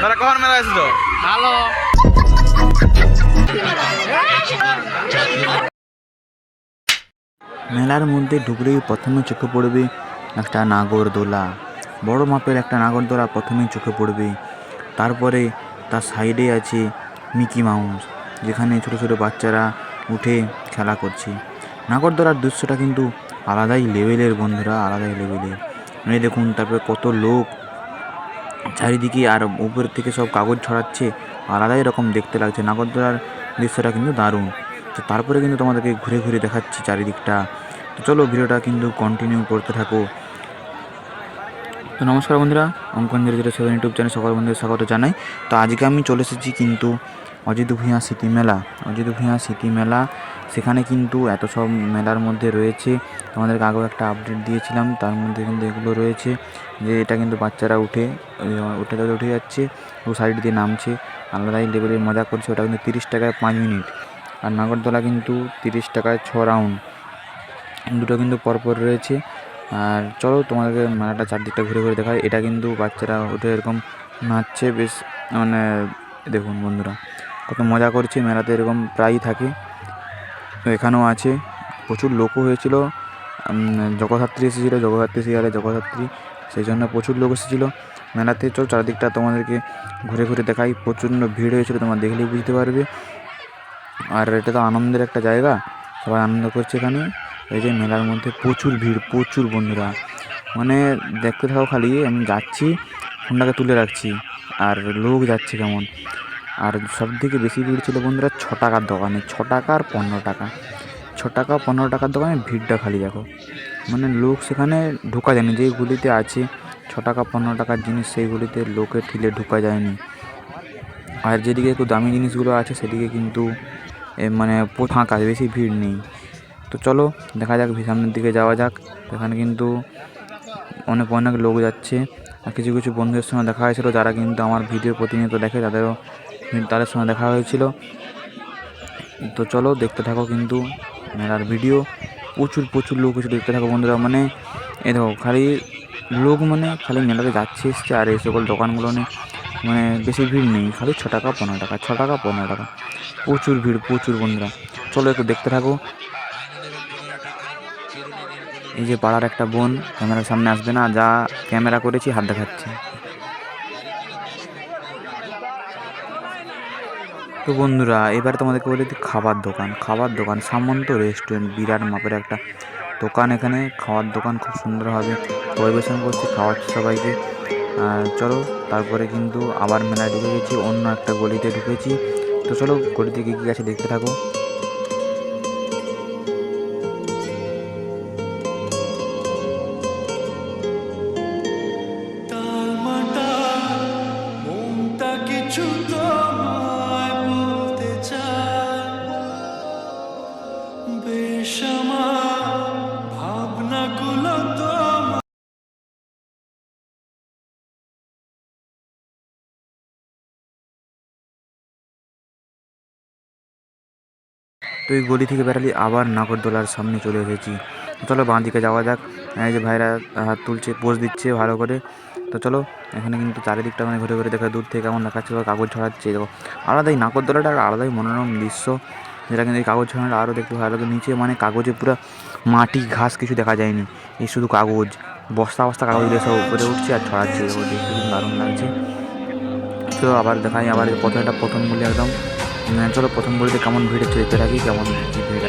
তাহলে কখন মেলা এসেছ ভালো। মেলার মধ্যে ঢুকলেই প্রথমে চোখে পড়বে একটা নাগরদোলা। বড় মাপের একটা নাগরদোলা প্রথমেই চোখে পড়বে। তারপরে তার সাইডে আছে মিকি মাউস যেখানে ছোট ছোট বাচ্চারা উঠে খেলা করছে। নাগরদোলার দৃশ্যটা কিন্তু আলাদাই লেভেলের বন্ধুরা আলাদাই লেভেলের এই দেখুন তারপরে কত লোক চারিদিকে আর উপর থেকে সব কাগজ ছড়াচ্ছে। আলাদাই রকম দেখতে লাগছে। নাগরদোলার দৃশ্যটা কিন্তু দারুণ। তো তারপরে কিন্তু তোমাদেরকে ঘুরে ঘুরে দেখাচ্ছি চারিদিকটা। তো চলো ভিডিওটা কিন্তু কন্টিনিউ করতে থাকো। তো নমস্কার বন্ধুরা, Ankan zero zero seven YouTube channel সকল বন্ধুদের স্বাগত জানাই। তো আজকে আমি চলে এসেছি কিন্তু অজিত ভূঁইয়া স্মৃতি মেলা। অজিত ভূঁইয়া স্মৃতি মেলা, সেখানে কিন্তু এত সব মেলার মধ্যে রয়েছে। তোমাদেরকে আগেও একটা আপডেট দিয়েছিলাম, তার মধ্যে কিন্তু এগুলো রয়েছে যে এটা কিন্তু বাচ্চারা উঠে উঠে তাদের উঠে যাচ্ছে ও সাইড দিয়ে নামছে। আলাদাই লেভেলের মজা করছে, ওটা কিন্তু তিরিশ টাকায় পাঁচ মিনিট। আর নাগরদোলা কিন্তু তিরিশ টাকায় ছ রাউন্ড দুটো কিন্তু পরপর রয়েছে। আর চলো তোমাদেরকে মেলাটা চারদিকটা ঘুরে ঘুরে দেখায় এটা কিন্তু বাচ্চারা উঠে এরকম নাচছে, বেশ মানে দেখুন বন্ধুরা। কত মজা করছে মেলাতে এরকম প্রায়ই থাকে। তো এখানেও আছে। প্রচুর লোকও হয়েছিল। উম, জগদ্ধাত্রী এসেছিল জগদ্ধাত্রী সিরিয়ালে জগদ্ধাত্রী সেই জন্য প্রচুর লোক এসেছিল। মেলাতে চল চারদিকটা তোমাদেরকে ঘুরে ঘুরে দেখাই। প্রচণ্ড ভিড় হয়েছিল তোমরা দেখলেই বুঝতে পারবে। আর এটা তো আনন্দের একটা জায়গা সবাই আনন্দ করছে এখানে। এই যে মেলার মধ্যে প্রচুর ভিড় প্রচুর বন্ধুরা। মানে দেখতে থাকো খালি আমি যাচ্ছি ফোনটাকে তুলে রাখছি আর লোক যাচ্ছে কেমন। আর সব থেকে বেশি ভিড় ছিল বন্ধুরা ছ টাকার দোকানে ছ টাকা আর পনেরো টাকা। ছ টাকা পনেরো টাকার দোকানে ভিড়টা খালি দেখো। মানে লোক সেখানে ঢোকা যায়নি যেইগুলিতে আছে ছ টাকা পনেরো টাকার জিনিস সেইগুলিতে লোকে ঠিলে ঢোকা যায়নি। আর যেদিকে একটু দামি জিনিসগুলো আছে, সেদিকে কিন্তু মানে ফাঁকা, বেশি ভিড় নেই। তো চলো, দেখা যাক, সামনের দিকে যাওয়া যাক। এখানে কিন্তু অনেক অনেক লোক যাচ্ছে। আর কিছু কিছু বন্ধুদের সঙ্গে দেখা হয়েছিল, যারা কিন্তু আমার ভিডিও প্রতিনিয়ত দেখে, তাদেরও তাদের সঙ্গে দেখা হয়েছিল। তো চলো দেখতে থাকো কিন্তু মেলার ভিডিও প্রচুর প্রচুর লোক এসে দেখতে থাকো বন্ধুরা। মানে এ দেখো, খালি লোক মানে খালি মেলাতে যাচ্ছে, এসছে আর এই সকল দোকানগুলো নিয়ে মানে বেশি ভিড় নেই। খালি ছ টাকা, পনেরো টাকা, ছ টাকা, পনেরো টাকা। প্রচুর ভিড়, প্রচুর বন্ধুরা। চলো একটু দেখতে থাকো। এই যে পাড়ার একটা বোন, ক্যামেরার সামনে আসবে না, যা ক্যামেরা করেছি, হাত দেখাচ্ছে। তো বন্ধুরা, এবার তোমাদেরকে বলে দিই খাবার দোকান। খাবার দোকান সামন্ত রেস্টুরেন্ট, বিরাট মাপের একটা দোকান এখানে। খাওয়ার দোকান খুব সুন্দরভাবে পরিবেশন করছে, খাওয়াচ্ছে সবাইকে। চলো, তারপরে কিন্তু আবার মেলায় ঢুকে গেছি, অন্য একটা গলিতে ঢুকেছি। তো চলো, গলিতে কী কী আছে দেখতে থাকো। কিছু তোমায় এই গলি থেকে বেরালি, আবার নাগরদোলার সামনে চলে এসেছি। চলো বাঁ দিকে যাওয়া যাক। এই যে ভাইরা হাত তুলছে, পোজ দিচ্ছে ভালো করে। তো চলো, এখানে কিন্তু চারিদিকটা মানে ঘুরে ঘুরে দেখা, দূর থেকে কেমন দেখাচ্ছে, বা কাগজ ছড়াচ্ছে। দেখো, আলাদাই নাগরদোলাটা আর আলাদাই মনোরম দৃশ্য। যেটা কিন্তু এই কাগজ ছড়ানোটা আরও দেখতে ভালো লাগে। নিচে মানে কাগজে পুরো মাটি, ঘাস কিছু দেখা যায়নি। এই শুধু কাগজ। বস্তা বস্তা কাগজ দিয়ে সব উপরে উঠছে আর ছড়াচ্ছে। দেখো, দেখতে দারুণ লাগছে। তো আবার দেখাই, আবার প্রথমটা প্রথম বলি একদম। চলো প্রথম বলিতে কেমন ভিড় হচ্ছে দেখতে থাকি কেমন ভিড়।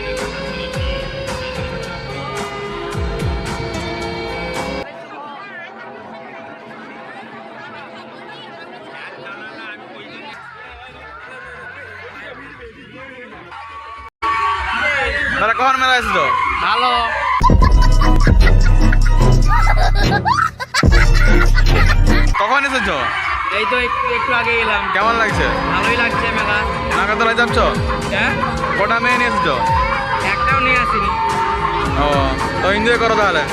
কখন মেলা এসেছ? ভালো। কখন এসেছ? এই তো একটু একটু আগে এলাম। কেমন লাগছে? ভালোই লাগছে মেলা। নাগাতলা যাচ্ছ? হ্যাঁ? কটা মেয়ে নিয়ে এসেছ? একটাও নিয়ে আসিনি। ও তো এনজয় করো তাহলে।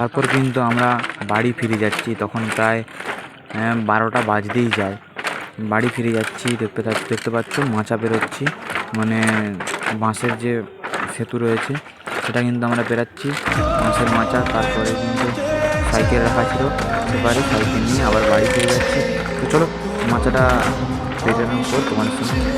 তারপর কিন্তু আমরা বাড়ি ফিরে যাচ্ছি। তখন প্রায় আহ, বারোটা বাজতেই যায়। বাড়ি ফিরে যাচ্ছি দেখতে দেখতে পাচ্ছ মাচা বেরোচ্ছি। মানে বাঁশের যে সেতু রয়েছে সেটা কিন্তু আমরা বেরাচ্ছি বাঁশের মাচা তারপরে কিন্তু সাইকেল রাখা ছিল এবারে সাইকেল নিয়ে আবার বাড়ি ফিরে যাচ্ছি। তো চলো মাচাটা পেটানোর পর তোমার সঙ্গে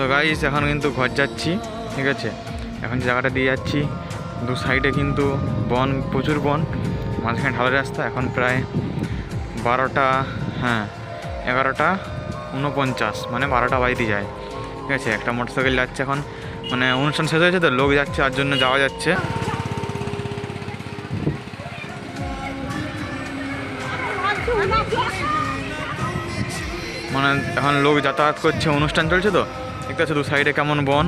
তো গাইস এখন কিন্তু ঘর যাচ্ছি, ঠিক আছে? এখন জায়গাটা দিয়ে যাচ্ছি, দু সাইডে কিন্তু বন, প্রচুর বন। মাঝখানে ঢালা রাস্তা, এখন প্রায় বারোটা হ্যাঁ এগারোটা উনপঞ্চাশ মানে বারোটা বাড়িতে যায়, ঠিক আছে? একটা মোটর সাইকেল যাচ্ছে এখন মানে অনুষ্ঠান শেষ হয়েছে তো, লোক যাচ্ছে, তার জন্য যাওয়া যাচ্ছে। মানে এখন লোক যাতায়াত করছে, অনুষ্ঠান চলছে তো? দেখতে পাচ্ছ দু সাইডে কেমন বন?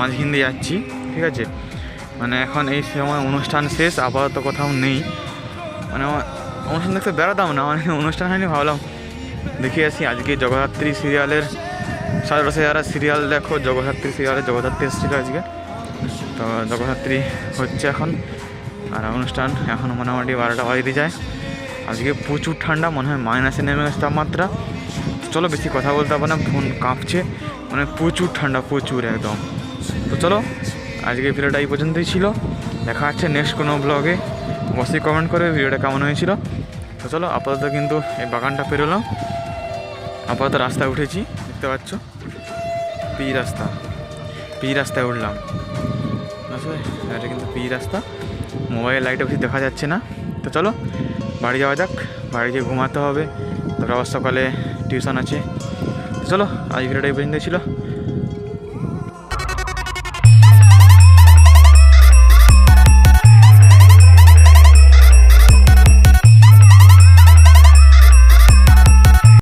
মাঝে হিন্দি যাচ্ছি, ঠিক আছে? মানে এখন এই সময় অনুষ্ঠান শেষ, আপাতত কোথাও নেই। মানে অনুষ্ঠান দেখতে বেড়াতাম না মানে অনুষ্ঠান হয়নি, ভাবলাম দেখে আসি। আজকে জগদ্ধাত্রী সিরিয়ালের সাড়ে দশে যারা সিরিয়াল দেখো, জগদ্ধাত্রী সিরিয়ালে জগদ্ধাত্রী এসেছিল আজকে। তো জগদ্ধাত্রী হচ্ছে এখন। আর অনুষ্ঠান এখন মোটামুটি বারোটা বাজিতে যায়। আজকে প্রচুর ঠান্ডা, মনে হয় মাইনাসে নেমে গেছে তাপমাত্রা চলো বেশি কথা বলতে হবে না, ফোন কাঁপছে মানে প্রচুর ঠান্ডা, প্রচুর একদম। তো চলো আজকে ভিডিওটা এই পর্যন্তই ছিল। দেখা যাচ্ছে নেক্সট কোনো ব্লগে অবশ্যই কমেন্ট করে ভিডিওটা কেমন হয়েছিল। তো চলো, আপাতত কিন্তু এই বাগানটা পেরোলাম। আপাতত রাস্তায় উঠেছি, দেখতে পাচ্ছ? পি রাস্তা। পি রাস্তায় উঠলাম। এটা কিন্তু পি রাস্তা। মোবাইল লাইটে বেশি দেখা যাচ্ছে না। তো চলো, বাড়ি যাওয়া যাক। বাড়ি গিয়ে ঘুমাতে হবে। আবার সকালে টিউশন আছে। চলো আজ ভিডিওটা এই পর্যন্ত ছিল।